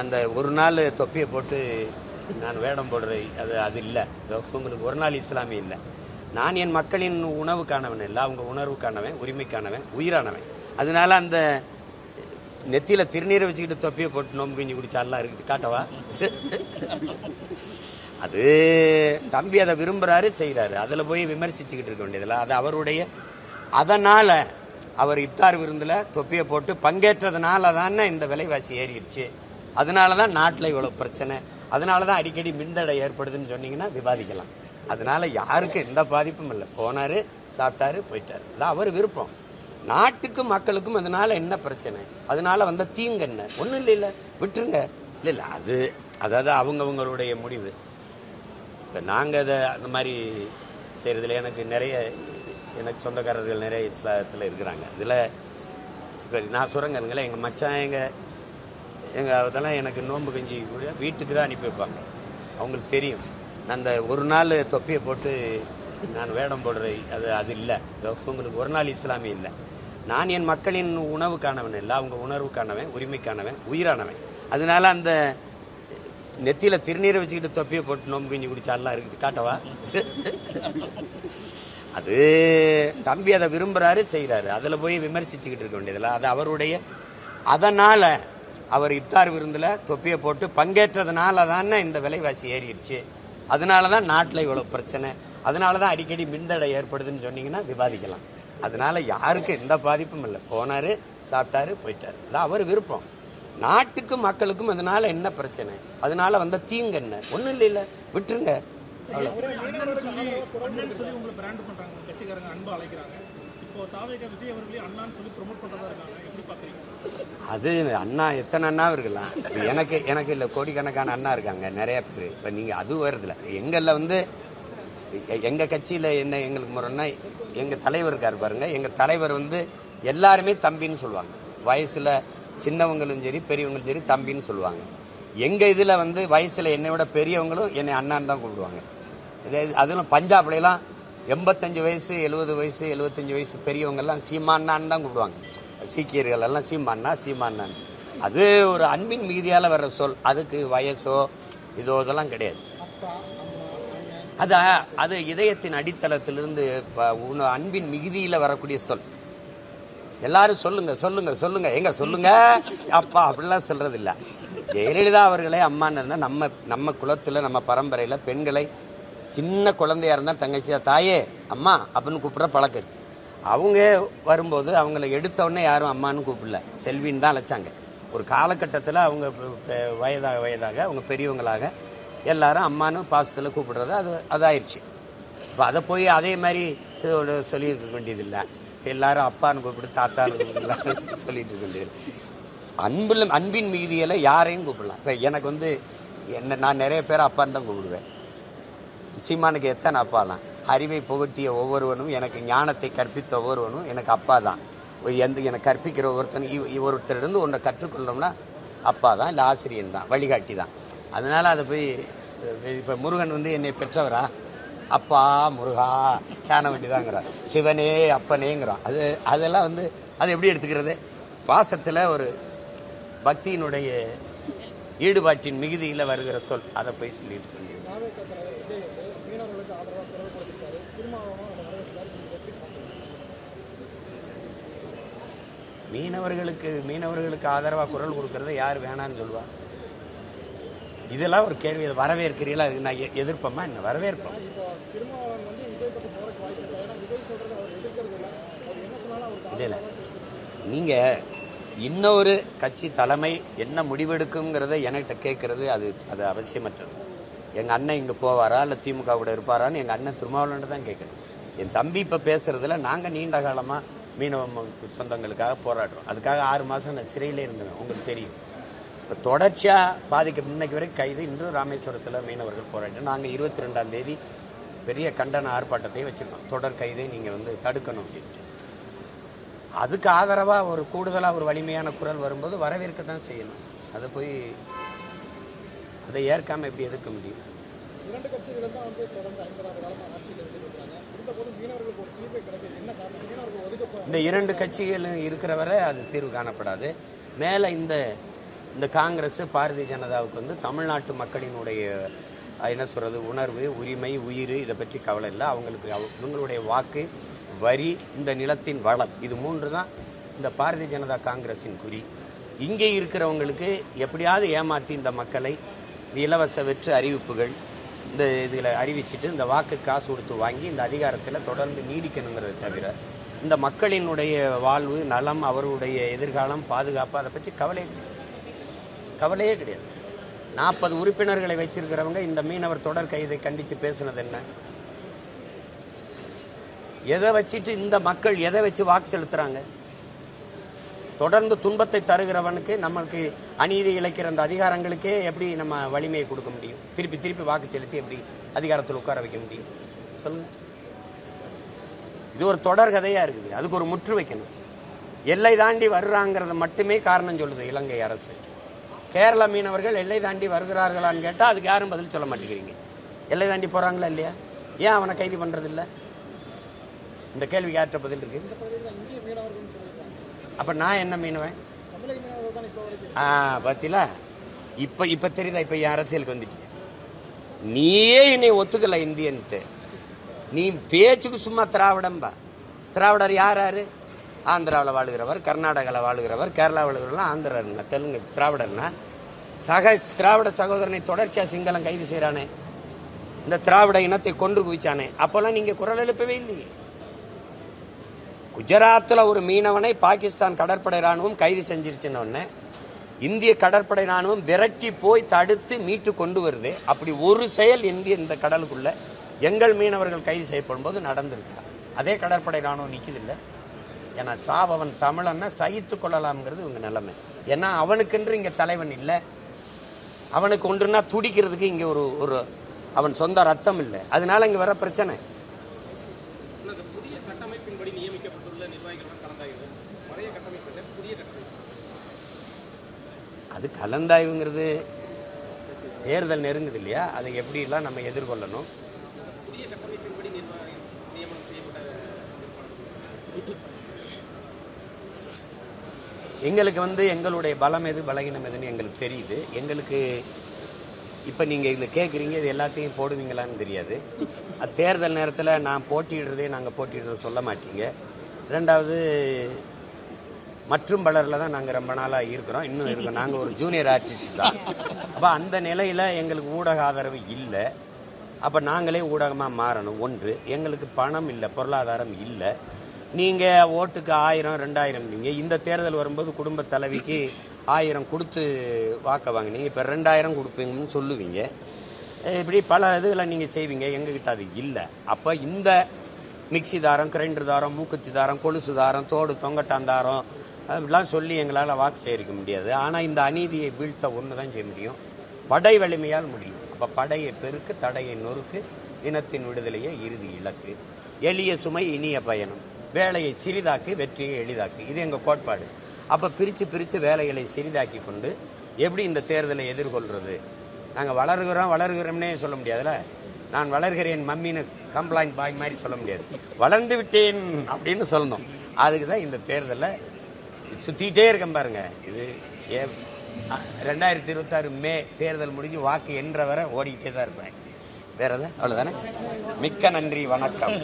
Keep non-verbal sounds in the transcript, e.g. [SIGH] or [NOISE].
அந்த ஒரு நாள் தொப்பியை போட்டு நான் வேடம் போடுறது அது அது இல்லை. உங்களுக்கு ஒரு நாள் இஸ்லாமிய இல்லை. நான் என் மக்களின் உணவுக்கானவன் இல்லை. அவங்க உணர்வுக்கானவன் உரிமைக்கானவன் உயிரானவன். அதனால அந்த நெத்தியில் திருநீரை வச்சுக்கிட்டு தொப்பியை போட்டு நோம்பு கிஞ்சி குடிச்சாலாம் இருக்குது. காட்டவா? அது தம்பி அதை விரும்புகிறாரு செய்கிறாரு அதில் போய் விமர்சிச்சுக்கிட்டு இருக்க வேண்டியதில்லை. அது அவருடைய அதனால் அவர் இப்தார் விருந்தில் தொப்பியை போட்டு பங்கேற்றதுனால தானே இந்த விலைவாசி ஏறிடுச்சு. அதனால தான் நாட்டில் இவ்வளோ பிரச்சனை. அதனால தான் அடிக்கடி மின்தடை ஏற்படுதுன்னு சொன்னீங்கன்னா விவாதிக்கலாம். அதனால யாருக்கும் எந்த பாதிப்பும் இல்லை. போனார் சாப்பிட்டாரு போயிட்டார். அதான் அவர் விருப்பம். நாட்டுக்கும் மக்களுக்கும் அதனால என்ன பிரச்சனை? அதனால வந்த தீங்கு என்ன? ஒன்றும் இல்லை இல்லை. விட்டுருங்க. இல்லை இல்லை அது அதாவது அவங்கவுங்களுடைய முடிவு. இப்போ நாங்கள் அதை அந்த மாதிரி செய்கிறதுல எனக்கு நிறைய எனக்கு சொந்தக்காரர்கள் நிறைய இஸ்லாத்தில் இருக்கிறாங்க. இதில் இப்போ நான் சுரங்கங்களே எங்கள் மச்சான் எங்கள் எங்கள் அதெல்லாம் எனக்கு நோன்பு கஞ்சி கூட வீட்டுக்கு தான் அனுப்பி வைப்பாங்க. அவங்களுக்கு தெரியும். நான் அந்த ஒரு நாள் தொப்பியை போட்டு நான் வேடம் போடுறது அது அது இல்லை. உங்களுக்கு ஒரு நாள் இஸ்லாமிய இல்லை. நான் என் மக்களின் உணவுக்கானவன் இல்லை அவங்க உணர்வுக்கானவன் உரிமைக்கானவன் உயிரானவன். அதனால அந்த நெத்தியில் திருநீரை வச்சுக்கிட்டு தொப்பியை போட்டு நோம்பு கஞ்சி குடிச்சாலாம் இருக்குது. காட்டவா? அது தம்பி அதை விரும்புகிறாரு செய்கிறாரு அதில் போய் விமர்சிச்சுக்கிட்டு இருக்க வேண்டியதில்லை அது அவருடைய அதனால் அவர் இப்தார் விருந்தில் தொப்பியை போட்டு பங்கேற்றதுனால தானே இந்த விலைவாசி ஏறிடுச்சு. அதனால தான் நாட்டில் இவ்வளோ பிரச்சனை. அதனால தான் அடிக்கடி மின்தடை ஏற்படுதுன்னு சொன்னீங்கன்னா விவாதிக்கலாம். அதனால யாருக்கும் எந்த பாதிப்பும் இல்லை. போனாரு சாப்பிட்டாரு போயிட்டாரு. அதான் அவர் விருப்பம். நாட்டுக்கும் மக்களுக்கும் அதனால என்ன பிரச்சனை? அதனால வந்த தீங்கு என்ன? ஒன்றும் இல்லை இல்லை. விட்டுருங்க. அன்பு அழைக்கிறாங்க. இப்போ தாவேக விஜய் அவர்களே அண்ணான்னு சொல்லி இருக்காங்க. எப்படி அது அண்ணா எத்தனை அண்ணா இருக்கலாம்? எனக்கு எனக்கு இல்லை கோடிக்கணக்கான அண்ணா இருக்காங்க நிறைய பேர். இப்போ நீங்கள் அது வருதுல. எங்களில் வந்து எங்கள் கட்சியில் என்ன எங்களுக்கு முறைன்னா எங்கள் தலைவர் இருக்கார் பாருங்க. எங்கள் தலைவர் வந்து எல்லாருமே தம்பின்னு சொல்லுவாங்க. வயசில் சின்னவங்களும் சரி பெரியவங்களும் சரி தம்பின்னு சொல்லுவாங்க. எங்கள் இதில் வந்து வயசில் என்னை விட பெரியவங்களும் என்னை அண்ணான்னு தான் கூப்பிடுவாங்க. இதே அதிலும் பஞ்சாப்லாம் எண்பத்தஞ்சு வயசு எழுபது வயசு எழுபத்தஞ்சு வயசு பெரியவங்கெல்லாம் அண்ணான்னு தான் கூப்பிடுவாங்க. சீக்கியர்கள் எல்லாம் சீமான்னா. சீமான்னான் அது ஒரு அன்பின் மிகுதியால் வர்ற சொல். அதுக்கு வயசோ இதோ இதெல்லாம் கிடையாது. அது அது இதயத்தின் அடித்தளத்திலிருந்து ப- அன்பின் மிகுதியில் வரக்கூடிய சொல். எல்லாரும் சொல்லுங்க சொல்லுங்க சொல்லுங்க. எங்க சொல்லுங்க. அப்பா அப்படிலாம் சொல்றது இல்லை ஜெயலலிதா அவர்களே அம்மான்னு நம்ம நம்ம குலத்தில் நம்ம பரம்பரையில் பெண்களை சின்ன குழந்தையா இருந்தால் தங்கச்சியா தாயே அம்மா அப்படின்னு கூப்பிட்ற பழக்கம் இருக்கு. அவங்க வரும்போது அவங்கள எடுத்தவொடனே யாரும் அம்மான்னு கூப்பிடல. செல்வின்னு தான் அழைச்சாங்க. ஒரு காலகட்டத்தில் அவங்க வயதாக வயதாக அவங்க பெரியவங்களாக எல்லாரும் அம்மானு பாசத்தில் கூப்பிடுறது அது அதாயிருச்சு. இப்போ அதை போய் அதே மாதிரி இதோட சொல்லியிருக்க வேண்டியதில்லை. எல்லாரும் அப்பான்னு கூப்பிடு தாத்தான்னு கூப்பிடலாம். [LAUGHS] சொல்லிட்டு இருக்க வேண்டியது. அன்பில் அன்பின் மீதியில் யாரையும் கூப்பிடலாம். இப்போ எனக்கு வந்து என்ன நான் நிறைய பேர் அப்பான்னு தான் கூப்பிடுவேன். சீமானுக்கு எத்தனை அப்பாலாம் அறிவை புகட்டிய ஒவ்வொருவனும் எனக்கு ஞானத்தை கற்பித்த ஒவ்வொருவனும் எனக்கு அப்பா தான். ஒரு எந்த எனக்கு கற்பிக்கிற ஒருத்தன் இவ் இவ ஒன்றை கற்றுக்கொள்ளோம்னா அப்பா தான் இல்லை ஆசிரியன் தான் வழிகாட்டி தான். அதனால் அதை போய் இப்போ முருகன் வந்து என்னை பெற்றவரா? அப்பா முருகா காண வேண்டிதாங்கிறார். சிவனே அப்பனேங்கிறான். அது அதெல்லாம் வந்து அது எப்படி எடுத்துக்கிறது? பாசத்தில் ஒரு பக்தியினுடைய ஈடுபாட்டின் மிகுதியில் வருகிற சொல். அதை போய் சொல்லிட்டு இருக்க வேண்டியது தாவேக தலைவர் விஜய் வந்து மீனவர்களுக்கு ஆதரவாக குரல் கொடுத்திருக்காரு திருமாவளவனும் அதை வரவேற்கிறாரு நீங்க எப்படி பாக்குறீங்க மீனவர்களுக்கு மீனவர்களுக்கு ஆதரவாக குரல் கொடுக்கறத யார் வேணான்னு சொல்லுவா? இதெல்லாம் ஒரு கேள்வி. இதை வரவேற்கிறீங்களா அதுக்கு நான் எ- என்ன? வரவேற்போம். இல்லை இல்லை. நீங்கள் இன்னொரு கட்சி தலைமை என்ன முடிவெடுக்குங்கிறத என்கிட்ட கேட்கறது. அது அது அவசியமற்றது. எங்கள் அண்ணன் இங்கே போவாரா? இல்லை திமுக கூட இருப்பாரான்னு எங்கள் அண்ணன் திருமாவளவன் தான் கேட்குறேன் என் தம்பி இப்போ பேசுகிறதுல நாங்கள் நீண்ட காலமாக மீனவ சொந்தங்களுக்காக போராடுறோம். அதுக்காக ஆறு மாதம் நான் சிறையிலே இருந்தேன். உங்களுக்கு தெரியும். இப்போ தொடர்ச்சியாக பாதிக்க இன்னைக்கு வரைக்கும் கைது. இன்று ராமேஸ்வரத்தில் மீனவர்கள் போராட்டம் நாங்கள் இருபத்தி ரெண்டாம் தேதி பெரிய கண்டன ஆர்ப்பாட்டத்தையும் வச்சுருக்கோம். தொடர் கைதை நீங்கள் வந்து தடுக்கணும் அப்படின்ட்டு. அதுக்கு ஆதரவாக ஒரு கூடுதலாக ஒரு வலிமையான குரல் வரும்போது வரவேற்க தான் செய்யணும். அதை போய் அதை ஏற்காமல் எப்படி எதிர்க்க முடியும்? இரண்டு கட்சிகள் தான் வந்து தொடர்ந்து ஐம்பதாவது காலமாக ஆட்சியில் இருந்திருக்கிறாங்க இந்த இரண்டு கட்சிகளும் இருக்கிற வரை அது தீர்வு காணப்படாது. மேலே இந்த இந்த காங்கிரஸ் பாரதிய ஜனதாவுக்கு வந்து தமிழ்நாட்டு மக்களினுடைய என்ன சொல்கிறது உணர்வு உரிமை உயிர் இதை பற்றி கவலை இல்லை. அவங்களுக்கு அவ- இவங்களுடைய வாக்கு வரி இந்த நிலத்தின் வளம் இது மூன்று தான் இந்த பாரதிய ஜனதா காங்கிரஸின் குறி. இங்கே இருக்கிறவங்களுக்கு எப்படியாவது ஏமாற்றி இந்த மக்களை இந்த இலவச வெற்று அறிவிப்புகள் இந்த இதில் அறிவிச்சிட்டு இந்த வாக்கு காசு கொடுத்து வாங்கி இந்த அதிகாரத்தில் தொடர்ந்து நீடிக்கணுங்கிறத தவிர இந்த மக்களினுடைய வாழ்வு நலம் அவர்களுடைய எதிர்காலம் பாதுகாப்பு அதை பற்றி கவலையே கிடையாது. கவலையே கிடையாது. நாற்பது உறுப்பினர்களை வச்சிருக்கிறவங்க இந்த மீனவர் தொடர் கைதை கண்டித்து பேசுனது என்ன? எதை வச்சுட்டு இந்த மக்கள் எதை வச்சு வாக்கு செலுத்துறாங்க? தொடர்ந்து துன்பத்தை தருகிறவனுக்கு நம்மளுக்கு அநீதி இழைக்கிற அந்த அதிகாரங்களுக்கே எப்படி நம்ம வலிமையை கொடுக்க முடியும்? திருப்பி திருப்பி வாக்கு செலுத்தி எப்படி அதிகாரத்தில் உட்கார வைக்க முடியும்? சொல்லுங்க. இது ஒரு தொடர் கதையா இருக்குது. அதுக்கு ஒரு முற்று வைக்கணும். எல்லை தாண்டி வருகிறாங்கிறது மட்டுமே காரணம் சொல்லுது இலங்கை அரசு. கேரள மீனவர்கள் எல்லை தாண்டி வருகிறார்களான்னு கேட்டால் அதுக்கு யாரும் பதில் சொல்ல மாட்டேங்கிறீங்க. எல்லை தாண்டி போறாங்களா இல்லையா? ஏன் அவனை கைது பண்றது இந்த கேள்விக்கு யார்கிட்ட பதில் இருக்கு? அப்ப நான் என்ன மீனுவேன்? ஆ பாத்தீங்களா? இப்ப இப்ப தெரியுதா? இப்ப என் அரசியலுக்கு வந்துட்டிய நீயே என்னை ஒத்துக்கல இந்தியன்ட்டு. நீ பேச்சுக்கு சும்மா திராவிடம்பா. திராவிடர் யார் யாரு? ஆந்திராவில் வாழுகிறவர் கர்நாடகாவில் வாழுகிறவர் கேரளாவில் வாழுகிறவர்லாம் ஆந்திரர்னா தெலுங்கு திராவிடர்னா. சக திராவிட சகோதரனை தொடர்ச்சியா சிங்களம் கைது செய்கிறானே இந்த திராவிட இனத்தை கொன்று குவிச்சானே. அப்போல்லாம் நீங்க குரல் எழுப்பவே இல்லையே. குஜராத்தில் ஒரு மீனவனை பாகிஸ்தான் கடற்படை ராணுவம் கைது செஞ்சிருச்சுன்னு இந்திய கடற்படை ராணுவம் விரட்டி போய் தடுத்து மீட்டு கொண்டு வருது. அப்படி ஒரு செயல் இந்திய இந்த கடலுக்குள்ள எங்கள் மீனவர்கள் கைது செய்யப்படும் போது நடந்திருக்கு. அதே கடற்படை ராணுவம் நிக்குது இல்லை ஏன்னா சாபவன் தமிழன்னா சகித்து கொள்ளலாம்ங்கிறது இவங்க நிலைமை. ஏன்னா அவனுக்கென்று இங்கே தலைவன் இல்லை. அவனுக்கு ஒன்றுனா துடிக்கிறதுக்கு இங்கே ஒரு ஒரு அவன் சொந்த ரத்தம் இல்லை. அதனால இங்கே வர பிரச்சனை. அது கலந்தாய்வுங்கிறது தேர்தல் நெருங்குது இல்லையா? அதை எப்படிலாம் நம்ம எதிர்கொள்ளணும்? எங்களுக்கு வந்து எங்களுடைய பலம் எது பலகீனம் எதுன்னு எங்களுக்கு தெரியுது. எங்களுக்கு இப்போ நீங்கள் இதில் கேட்குறீங்க இது எல்லாத்தையும் போடுவீங்களான்னு தெரியாது. அது தேர்தல் நேரத்தில் நான் போட்டியிடுறதே நாங்கள் போட்டியிடுறத சொல்ல மாட்டீங்க. ரெண்டாவது மற்றும் பலரில் தான் நாங்கள் ரொம்ப நாளாக இருக்கிறோம். இன்னும் இருக்கோம் நாங்கள் ஒரு ஜூனியர் ஆர்டிஸ்ட் தான். அப்போ அந்த நிலையில் எங்களுக்கு ஊடக ஆதரவு இல்லை. அப்போ நாங்களே ஊடகமாக மாறணும். ஒன்று எங்களுக்கு பணம் இல்லை பொருளாதாரம் இல்லை. நீங்கள் ஓட்டுக்கு ஆயிரம் ரெண்டாயிரம் நீங்கள் இந்த தேர்தல் வரும்போது குடும்ப தலைவிக்கு ஆயிரம் கொடுத்து வாக்க வாங்கினீங்க. இப்போ ரெண்டாயிரம் கொடுப்பீங்கன்னு சொல்லுவீங்க. இப்படி பல இதுகளை நீங்கள் செய்வீங்க. எங்ககிட்ட அது இல்லை. அப்போ இந்த மிக்ஸி தாரம் கிரைண்டர் தாரம் மூக்குத்தி தாரம் கொலுசு தாரம் தோடு தொங்கட்டாந்தாரம் அப்படிலாம் சொல்லி எங்களால் வாக்கு சேகரிக்க முடியாது. ஆனால் இந்த அநீதியை வீழ்த்த ஒன்று தான் செய்ய முடியும். படை வலிமையால் முடியும். அப்போ படையை பெருக்கு தடையை நொறுக்கு இனத்தின் விடுதலையே இறுதி இலக்கு. எளிய சுமை இனிய பயணம். வேலையை சிறிதாக்கு வெற்றியை எளிதாக்கு. இது எங்கள் கோட்பாடு. அப்போ பிரித்து பிரித்து வேலைகளை சிறிதாக்கி கொண்டு எப்படி இந்த தேர்தலை எதிர்கொள்கிறது நாங்கள் வளர்கிறோம் வளர்கிறோம்னே சொல்ல முடியாதுல்ல? நான் வளர்கிறேன் மம்மின்னு கம்ப்ளைண்ட் பாய் மாதிரி சொல்ல முடியாது. வளர்ந்து விட்டேன் அப்படின்னு சொல்லணும். அதுக்கு தான் இந்த தேர்தலை சுத்திட்டே இருக்கேன் பாருங்க. இது ஏ ரெண்டாயிரத்தி இருபத்தாறு மே தேர்தல் முடிஞ்சு வாக்கு என்ற வரை ஓடிக்கிட்டே தான் இருப்பேன். வேற எதாவது அவ்வளோதானே மிக்க நன்றி வணக்கம்.